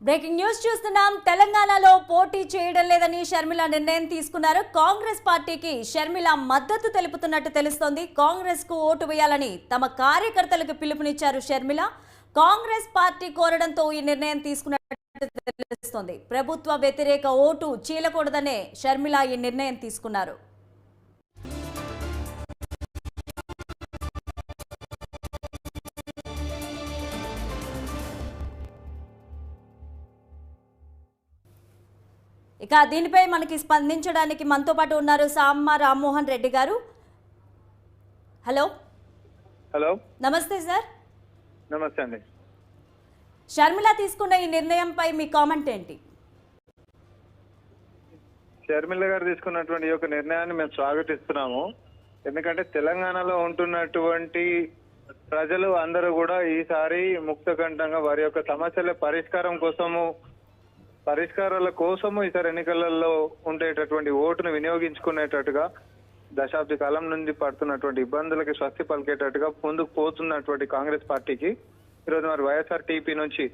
Breaking news చూస్తున్నాం. తెలంగాణలో పోటీ చేయడం లేదని షర్మిల నిర్ణయం తీసుకున్నారు. కాంగ్రెస్ పార్టీకి షర్మిల మద్దతు తెలుపుతున్నట్టు తెలుస్తోంది. కాంగ్రెస్కు ఓటు వేయాలని తమ కార్యకర్తలకు పిలుపునిచ్చారు షర్మిల. కాంగ్రెస్ పార్టీ కోరడంతో ఈ నిర్ణయం తీసుకున్నట్టు తెలుస్తోంది. ప్రభుత్వ వ్యతిరేక ఓటు చీలకూడదనే షర్మిల ఈ నిర్ణయం తీసుకున్నారు. ఇక దీనిపై మనకి స్పందించడానికి మనతో పాటు ఉన్నారు సామ్మ రామ్మోహన్ రెడ్డి గారు. హలో. హలో. నమస్తే సార్. నమస్తే అండి. షర్మిల తీసుకున్న ఈ నిర్ణయంపై మీ కామెంట్ ఏంటి? షర్మిల గారు తీసుకున్నటువంటి ఈ యొక్క నిర్ణయాన్ని మేము స్వాగతిస్తున్నాము. ఎందుకంటే తెలంగాణలో ఉంటున్నటువంటి ప్రజలు అందరూ కూడా ఈసారి ముక్తకంఠంగా వారి యొక్క సమస్యల పరిష్కారం కోసము పరిష్కారాల కోసము ఈసారి ఎన్నికలలో ఉండేటటువంటి ఓటును వినియోగించుకునేటట్టుగా దశాబ్ది కాలం నుండి పడుతున్నటువంటి ఇబ్బందులకి స్వస్తి పలికేటట్టుగా ముందుకు పోతున్నటువంటి కాంగ్రెస్ పార్టీకి ఈరోజు మరి వైఎస్ఆర్ టీపీ నుంచి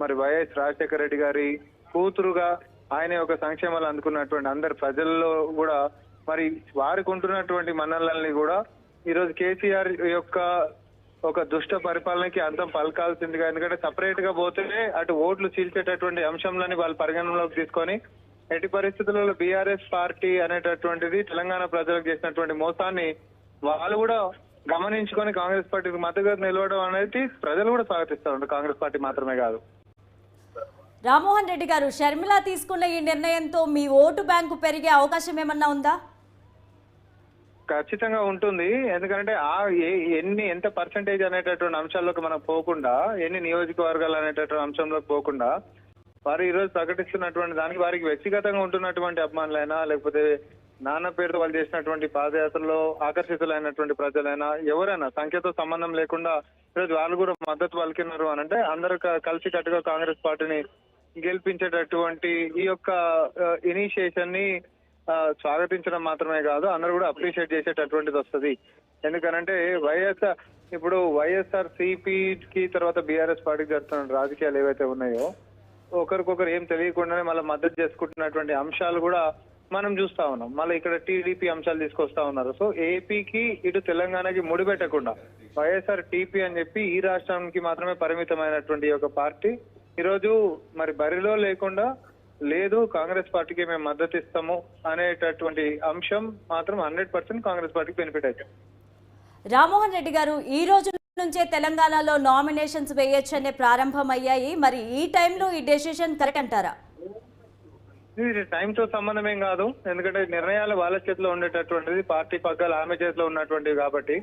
మరి వైఎస్ రాజశేఖర రెడ్డి గారి కూతురుగా ఆయన యొక్క సంక్షేమాలు అందుకున్నటువంటి అందరి ప్రజల్లో కూడా మరి వారికి ఉంటున్నటువంటి మన్నలని కూడా ఈరోజు కేసీఆర్ యొక్క ఒక దుష్ట పరిపాలనకి అంతం పలకాల్సిందిగా. ఎందుకంటే సపరేట్గా పోతేనే అటు ఓట్లు చీల్చేటటువంటి అంశంలని వాళ్ళు పరిగణనలోకి తీసుకొని ఎట్టి పరిస్థితులలో బీఆర్ఎస్ పార్టీ అనేటటువంటిది తెలంగాణ ప్రజలకు చేసినటువంటి మోసాన్ని వాళ్ళు కూడా గమనించుకొని కాంగ్రెస్ పార్టీకి మద్దతుగా నిలవడం అనేది ప్రజలు కూడా స్వాగతిస్తారు కాంగ్రెస్ పార్టీ మాత్రమే కాదు. రామ్మోహన్ రెడ్డి గారు షర్మిల తీసుకున్న ఈ నిర్ణయంతో మీ ఓటు బ్యాంకు పెరిగే అవకాశం ఏమన్నా ఉందా? ఖచ్చితంగా ఉంటుంది. ఎందుకంటే ఆ ఏ- ఎన్ని ఎంత పర్సంటేజ్ అనేటటువంటి అంశాల్లోకి మనం పోకుండా ఎన్ని నియోజకవర్గాలు అనేటటువంటి అంశంలోకి పోకుండా వారు ఈ రోజు ప్రకటిస్తున్నటువంటి దానికి వారికి వ్యక్తిగతంగా ఉంటున్నటువంటి అభిమానులైనా లేకపోతే నాన్న పేరుతో వాళ్ళు చేసినటువంటి పాదయాత్రలో ఆకర్షితులైనటువంటి ప్రజలైనా ఎవరైనా సంఖ్యతో సంబంధం లేకుండా ఈరోజు వాళ్ళు కూడా మద్దతు పలికినారు అని అంటే అందరూ కలిసి కట్టుగా కాంగ్రెస్ పార్టీని గెలిపించేటటువంటి ఈ యొక్క ఇనిషియేషన్ని స్వాగతించడం మాత్రమే కాదు అందరూ కూడా అప్రిషియేట్ చేసేటటువంటిది వస్తుంది. ఎందుకనంటే వైఎస్ఆర్ ఇప్పుడు వైఎస్ఆర్కి తర్వాత బీఆర్ఎస్ పార్టీకి జరుగుతున్న రాజకీయాలు ఏవైతే ఉన్నాయో ఒకరికొకరు ఏం తెలియకుండానే మళ్ళీ మద్దతు చేసుకుంటున్నటువంటి అంశాలు కూడా మనం చూస్తా ఉన్నాం. మళ్ళీ ఇక్కడ టీడీపీ అంశాలు తీసుకొస్తా ఉన్నారు. సో ఏపీకి ఇటు తెలంగాణకి ముడిపెట్టకుండా వైఎస్ఆర్ టీపీ అని చెప్పి ఈ రాష్ట్రానికి మాత్రమే పరిమితమైనటువంటి ఈ యొక్క పార్టీ ఈరోజు మరి బరిలో లేకుండా లేదు కాంగ్రెస్ పార్టీకి మేము మద్దతు ఇస్తాము అనేటటువంటి అంశం మాత్రం హండ్రెడ్ పర్సెంట్ కాంగ్రెస్ పార్టీకి బెనిఫిట్ అవుతుంది రామ్మోహన్ రెడ్డి గారు ఈ రోజు నుంచే తెలంగాణలో నామినేషన్స్ వేయొచ్చనే ప్రారంభమయ్యాయి. మరి ఈ టైంలో ఈ డెసిషన్ కరెక్ట్ అంటారా? ఇది టైంతో సంబంధం ఏం కాదు. ఎందుకంటే నిర్ణయాలు వాళ్ళ చేతిలో ఉండేటటువంటిది పార్టీ పగ్గాలు ఆమె చేతిలో ఉన్నటువంటివి కాబట్టి.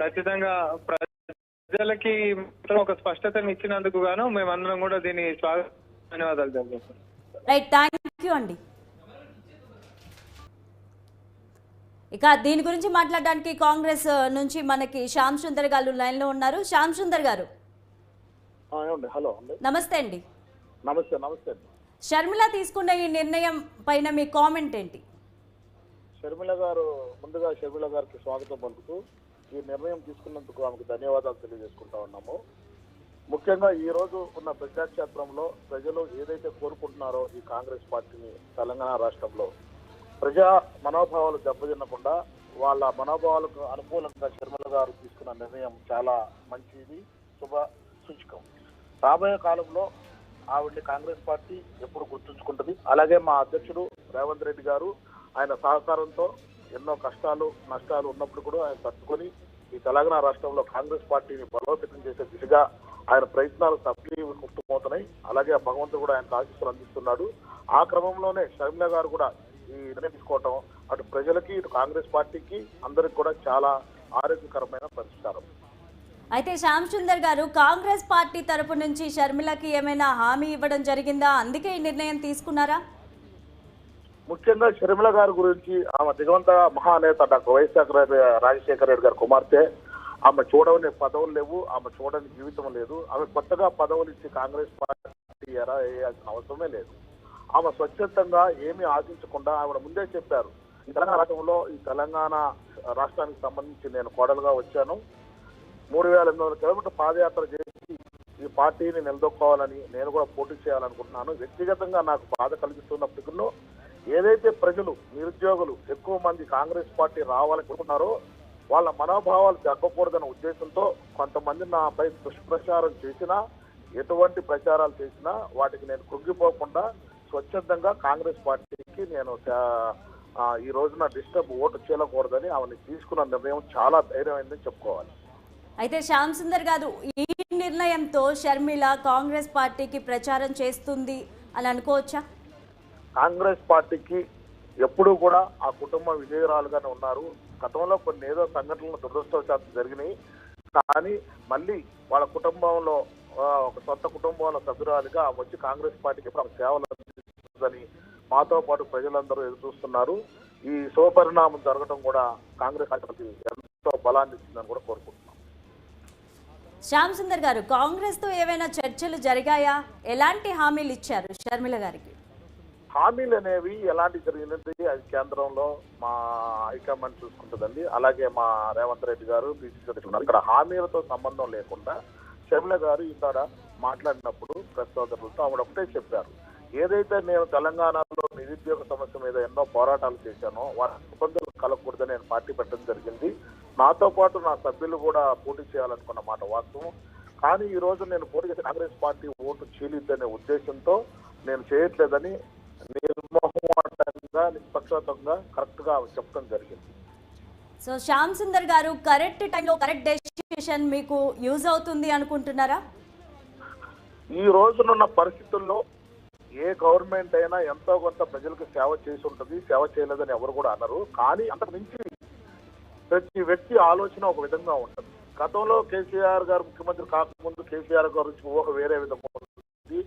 ఖచ్చితంగా ప్రజలకి మాత్రం ఒక స్పష్టతను ఇచ్చినందుకు గాను మేమందరం కూడా దీన్ని స్వాగత ధన్యవాదాలు తెలియజేస్తాం రైట్ థ్యాంక్ యూ అండి. ఇక దీని గురించి మాట్లాడడానికి కాంగ్రెస్ నుంచి మనకి శ్యామ్ సుందర్ గారు లైన్లో ఉన్నారు. శ్యామ్ సుందర్ గారు. హలో నమస్తే అండి. నమస్తే నమస్తే షర్మిల తీసుకున్న ఈ నిర్ణయం పైన మీ కామెంట్ ఏంటి? షర్మిల గారు ముందుగా షర్మిల గారికి స్వాగతం పలుకుతూ ఈ నిర్ణయం తీసుకున్నందుకు ఆమెకు ధన్యవాదాలు తెలియజేసుకుంటా ఉన్నాము. ముఖ్యంగా ఈ రోజు ఉన్న ప్రజాక్షేత్రంలో ప్రజలు ఏదైతే కోరుకుంటున్నారో ఈ కాంగ్రెస్ పార్టీని తెలంగాణ రాష్ట్రంలో ప్రజా మనోభావాలు దెబ్బతిన్నకుండా వాళ్ళ మనోభావాలకు అనుకూలంగా శర్మల గారు తీసుకున్న నిర్ణయం చాలా మంచిది శుభ సూచకం. రాబోయే కాలంలో ఆవిడ్ని కాంగ్రెస్ పార్టీ ఎప్పుడు గుర్తుంచుకుంటుంది? అలాగే మా అధ్యక్షుడు రేవంత్ రెడ్డి గారు ఆయన సహకారంతో ఎన్నో కష్టాలు నష్టాలు ఉన్నప్పుడు కూడా ఆయన తట్టుకొని ఈ తెలంగాణ రాష్ట్రంలో కాంగ్రెస్ పార్టీని బలోపేతం చేసే దిశగా ఆయన ప్రయత్నాలు సఫలీకృతమవుతున్నాయి అలాగే భగవంతుడు కూడా ఆయనకు ఆశీస్సులు అందిస్తున్నాడు. ఆ క్రమంలోనే షర్మిల గారు కూడా ఈ నిర్ణయం తీసుకోవటం అటు ప్రజలకి ఇటు కాంగ్రెస్ పార్టీకి అందరికి కూడా చాలా ఆరోగ్యకరమైన పరిష్కారం. అయితే శ్యామ్ సుందర్ గారు కాంగ్రెస్ పార్టీ తరపు నుంచి షర్మిలకి ఏమైనా హామీ ఇవ్వడం జరిగిందా? అందుకే ఈ నిర్ణయం తీసుకున్నారా? ముఖ్యంగా షర్మిల గారి గురించి ఆమె దిగవంత మహానేత డాక్టర్ వైఎస్ఆర్ రెడ్డి- రాజశేఖర రెడ్డి గారి కుమార్తె ఆమె చూడని పదవులు లేవు ఆమె చూడని జీవితం లేదు. ఆమె కొత్తగా పదవులు ఇచ్చి కాంగ్రెస్ పార్టీ ఎరా వేయాల్సిన అవసరమే లేదు. ఆమె స్వచ్ఛందంగా ఏమీ ఆశించకుండా ఆవిడ ముందే చెప్పారు ఈ తెలంగాణ రాష్ట్రంలో ఈ తెలంగాణ రాష్ట్రానికి సంబంధించి నేను కోడలుగా వచ్చాను. మూడు వేల ఎనిమిది వందల కిలోమీటర్ పాదయాత్ర చేసి ఈ పార్టీని నిలదొక్కోవాలని నేను కూడా పోటీ చేయాలనుకుంటున్నాను. వ్యక్తిగతంగా నాకు బాధ కలిగిస్తున్నప్పటికీ ఏదైతే ప్రజలు నిరుద్యోగులు ఎక్కువ మంది కాంగ్రెస్ పార్టీ రావాలనుకుంటున్నారో వాళ్ళ మనోభావాలు తగ్గకూడదన్న ఉద్దేశంతో కొంతమంది నాపై దుష్ప్రచారం చేసినా ఎటువంటి ప్రచారాలు చేసినా వాటికి నేను కృంగిపోకుండా స్వచ్ఛందంగా కాంగ్రెస్ పార్టీకి నేను ఈ రోజున డిస్టర్బ్ ఓటు చేయకూడదని ఆమెను తీసుకున్న నిర్ణయం చాలా ధైర్యమైందని చెప్పుకోవాలి. అయితే శ్యామ్ సుందర్ గారు ఈ నిర్ణయంతో షర్మిల కాంగ్రెస్ పార్టీకి ప్రచారం చేస్తుంది అని అనుకోవచ్చా? కాంగ్రెస్ పార్టీకి ఎప్పుడూ కూడా ఆ కుటుంబం విజయరాలుగానే ఉన్నారు. గతంలో కొన్ని ఏదో సంఘటనలు దురదృష్టవశాత్తు జరిగినాయి. కానీ మళ్ళీ వాళ్ళ కుటుంబంలో ఒక సొంత కుటుంబంలో సభ్యురాలుగా వచ్చి కాంగ్రెస్ పార్టీకి ఇప్పుడు సేవలు అందిస్తుందని మాతో పాటు ప్రజలందరూ ఎదురు చూస్తున్నారు. ఈ శుభపరిణామం జరగడం కూడా కాంగ్రెస్ పార్టీకి ఎంతో బలాన్ని ఇచ్చిందని కూడా కోరుకుంటున్నాం. శ్యామ్ సుందర్ గారు కాంగ్రెస్తో ఏవైనా చర్చలు జరిగాయా? ఎలాంటి హామీలు ఇచ్చారు? షర్మిల గారికి. హామీలు అనేవి ఎలాంటి జరిగినది అది కేంద్రంలో మా హైకమాండ్ చూసుకుంటుందండి. అలాగే మా రేవంత్ రెడ్డి గారు బీసీసీ అధ్యక్షులు ఉన్నారు. ఇక్కడ హామీలతో సంబంధం లేకుండా షర్మిల గారు ఇక్కడ మాట్లాడినప్పుడు ప్రెస్ సోదరులతో ఆవిడ ఒకటే చెప్పారు. ఏదైతే నేను తెలంగాణలో నిరుద్యోగ సమస్య మీద ఎన్నో పోరాటాలు చేశానో వారి ఇబ్బందులు కలగకూడదని నేను పార్టీ పెట్టడం జరిగింది. నాతో పాటు నా సభ్యులు కూడా పోటీ చేయాలనుకున్న మాట వాస్తవం. కానీ ఈ రోజు నేను పోటీ చేసిన కాంగ్రెస్ పార్టీ ఓటు చీలిద్దనే ఉద్దేశంతో నేను చేయట్లేదని నిష్పక్షపాతంగా కరెక్ట్గా చెప్పడం జరిగింది. సో శ్యామ్ సుందర్ గారు కరెక్ట్ టైంలో కరెక్ట్ డెసిషన్ మీకు యూజ్ అవుతుంది అనుకుంటున్నారా? ఈ రోజునున్న పరిస్థితుల్లో ఏ గవర్నమెంట్ అయినా ఎంతో కొంత ప్రజలకు సేవ చేసి ఉంటుంది సేవ చేయలేదని ఎవరు కూడా అనరు. కానీ అంతకు మించి ప్రతి వ్యక్తి ఆలోచన ఒక విధంగా ఉంటుంది. గతంలో కేసీఆర్ గారు ముఖ్యమంత్రి కాకముందు కేసీఆర్ గారి ఊహ వేరే విధంగా ఉంది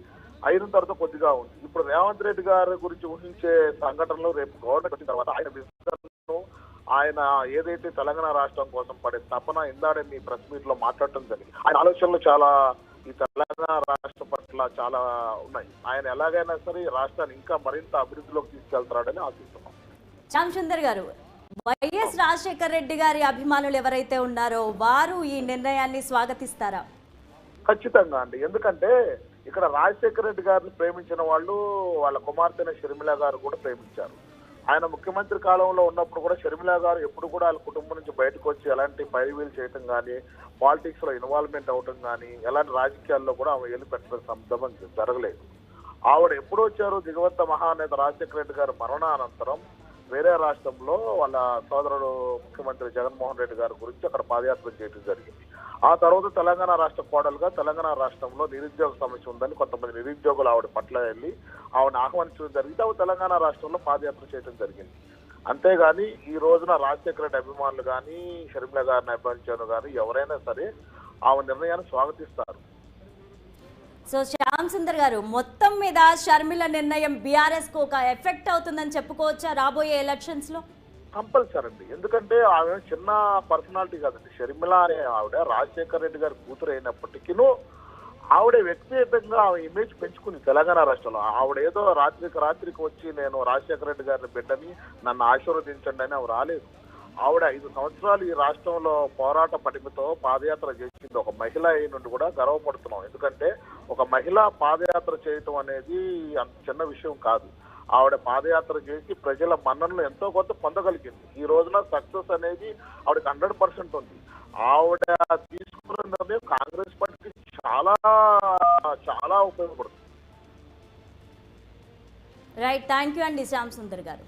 అయిన తర్వాత కొద్దిగా ఉంది. ఇప్పుడు రేవంత్ రెడ్డి గారి గురించి ఊహించే సంఘటనలు రేపు గవర్నమెంట్ వచ్చిన తర్వాత ఆయన విజన్ ఆయన ఏదైతే తెలంగాణ రాష్ట్రం కోసం పడే తపన ఇందాడే మీ ప్రెస్ మీట్లో మాట్లాడటం జరిగింది. ఆయన ఆలోచనలు చాలా ఈ తెలంగాణ రాష్ట్రం పట్ల చాలా ఉన్నాయి. ఆయన ఎలాగైనా సరే రాష్ట్రాన్ని ఇంకా మరింత అభివృద్ధిలోకి తీసుకెళ్తాడని ఆశిస్తున్నాం. శ్యామ్ సుందర్ గారు వైఎస్ రాజశేఖర రెడ్డి గారి అభిమానులు ఎవరైతే ఉన్నారో వారు ఈ నిర్ణయాన్ని స్వాగతిస్తారా? ఖచ్చితంగా అండి. ఎందుకంటే ఇక్కడ రాజశేఖర రెడ్డి గారిని ప్రేమించిన వాళ్ళు వాళ్ళ కుమార్తెన షర్మిల గారు కూడా ప్రేమించారు. ఆయన ముఖ్యమంత్రి కాలంలో ఉన్నప్పుడు కూడా షర్మిల గారు ఎప్పుడు కూడా వాళ్ళ కుటుంబం నుంచి బయటకు వచ్చి ఎలాంటి పైరువీలు చేయటం కానీ పాలిటిక్స్లో ఇన్వాల్వ్మెంట్ అవటం కానీ ఎలాంటి రాజకీయాల్లో కూడా ఆమె ఏలు పెట్టడం సందర్భం జరగలేదు. ఆవిడ ఎప్పుడు వచ్చారు దిగవంత మహానేత రాజశేఖర రెడ్డి గారు మరణానంతరం వేరే రాష్ట్రంలో వాళ్ళ సోదరుడు ముఖ్యమంత్రి జగన్మోహన్ రెడ్డి గారి గురించి అక్కడ పాదయాత్ర చేయడం జరిగింది. ఆ తర్వాత తెలంగాణ రాష్ట్ర కోడలుగా తెలంగాణ రాష్ట్రంలో నిరుద్యోగ సమస్య ఉందని కొంతమంది నిరుద్యోగులు ఆవిడ పట్ల వెళ్ళి ఆవిడ ఆహ్వానించడం జరిగింది. ఆవిడ తెలంగాణ రాష్ట్రంలో పాదయాత్ర చేయడం జరిగింది. అంతేగాని ఈ రోజున రాజశేఖర రెడ్డి అభిమానులు కానీ షర్మిల గారిని అభిమానించాను కానీ ఎవరైనా సరే ఆమె నిర్ణయాన్ని స్వాగతిస్తారు. సో శ్యామ్ సుందర్ గారు మొత్తం మీద షర్మిల నిర్ణయం బీఆర్ఎస్కు ఒక ఎఫెక్ట్ అవుతుందని చెప్పుకోవచ్చా రాబోయే ఎలక్షన్స్లో కంపల్సరీ అండి ఎందుకంటే ఆమె చిన్న పర్సనాలిటీ కాదండి. షర్మిల అనే ఆవిడ రాజశేఖర్ రెడ్డి గారి కూతురు అయినప్పటికీ ఆవిడ వ్యక్తిగతంగా ఆమె ఇమేజ్ పెంచుకుంది తెలంగాణ రాష్ట్రంలో. ఆవిడ ఏదో రాత్రికి రాత్రికి వచ్చి నేను రాజశేఖర రెడ్డి గారిని బిడ్డని నన్ను ఆశీర్వదించండి అని ఆమె రాలేదు. ఆవిడ ఐదు సంవత్సరాలు ఈ రాష్ట్రంలో పోరాట పటిమతో పాదయాత్ర చేసింది. ఒక మహిళ అయి నుండి కూడా గర్వపడుతున్నాం. ఎందుకంటే ఒక మహిళ పాదయాత్ర చేయటం అనేది అంత చిన్న విషయం కాదు. ఆవిడ పాదయాత్ర చేసి ప్రజల మన్ననలు ఎంతో కొంత పొందగలిగింది. ఈ రోజున సక్సెస్ అనేది ఆవిడకి హండ్రెడ్ పర్సెంట్ ఉంది. ఆవిడ తీసుకున్న నిర్ణయం కాంగ్రెస్ పార్టీకి చాలా చాలా ఉపయోగపడుతుంది. రైట్ థ్యాంక్ యూ అండి శ్యామ్ సుందర్ గారు.